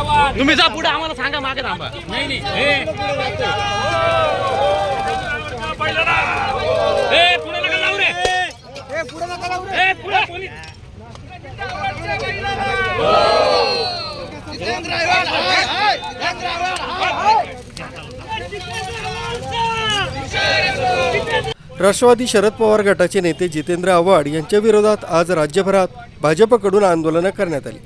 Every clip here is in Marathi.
तुम्ही जा पुढे आम्हाला सांगा मागे थांबा. नाही नाही. ए. ए, पुढे नका जाऊ रे. ए, पुढे पोलीस. राष्ट्रवादी शरद पवार गटाचे नेते जितेंद्र आव्हाड यांच्या विरोधात आज राज्यभरात भाजपकडून आंदोलनं करण्यात आली.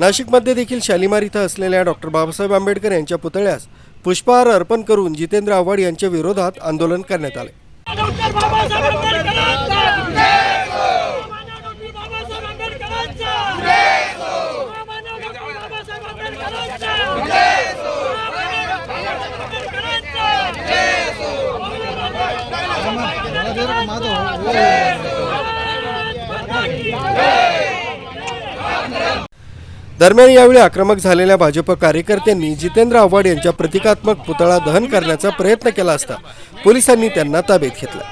नाशिकमध्ये देखील शालिमार इथं असलेल्या डॉक्टर बाबासाहेब आंबेडकर यांच्या पुतळ्यास पुष्पहार अर्पण करून जितेंद्र आव्हाड यांच्या विरोधात आंदोलन करण्यात आले. डॉक्टर बाबासाहेब आंबेडकरांचा जय हो डॉक्टर बाबासाहेब आंबेडकरांचा जय हो डॉक्टर बाबासाहेब आंबेडकरांचा जय हो आंबेडकरांचा जय दरम्यान यावेळी आक्रमक झालेल्या भाजप कार्यकर्त्यांनी जितेंद्र आव्हाड यांच्या प्रतिकात्मक पुतळा दहन करण्याचा प्रयत्न केला असता पोलिसांनी त्यांना ताब्यात घेतला.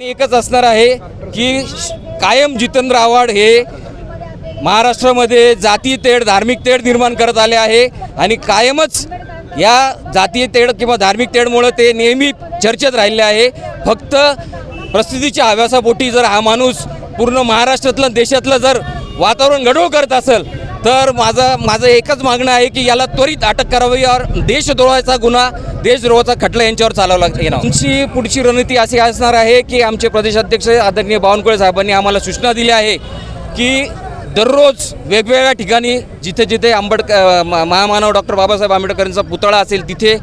एकच असणार आहे की कायम जितेंद्र आव्हाड हे महाराष्ट्रामध्ये जाती तेढ धार्मिक तेढ निर्माण करत आले आहे आणि कायमच या जातीय तेढ किंवा धार्मिक तेढमुळं ते नेहमी चर्चेत राहिले आहे. फक्त प्रसिद्धीच्या हव्यासापोटी जर हा माणूस पूर्ण महाराष्ट्रातलं देशातलं जर वातावरण गडबड करत असेल तर माझं माझं एकच मागणं आहे की याला त्वरित अटक करावी और देशद्रोहाचा गुन्हा देशद्रोहाचा खटला यांच्यावर चालवला येणार. आमची पुढची रणनीती अशी असणार आहे की आमचे प्रदेशाध्यक्ष आदरणीय बावनकुळे साहेबांनी आम्हाला सूचना दिल्या आहे की दररोज वेगवेगळ्या ठिकाणी जिथे जिथे आंबेडकर मा- महामानव डॉक्टर बाबासाहेब आंबेडकरांचा पुतळा असेल तिथे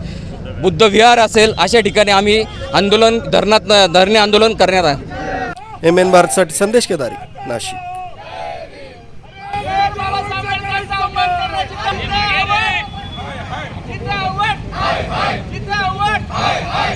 बुद्ध विहार असेल अशा ठिकाणी आम्ही आंदोलन धरणात धरणे आंदोलन करण्यात आहे एम एन भारतसाठी संदेश केदारी नाशिक.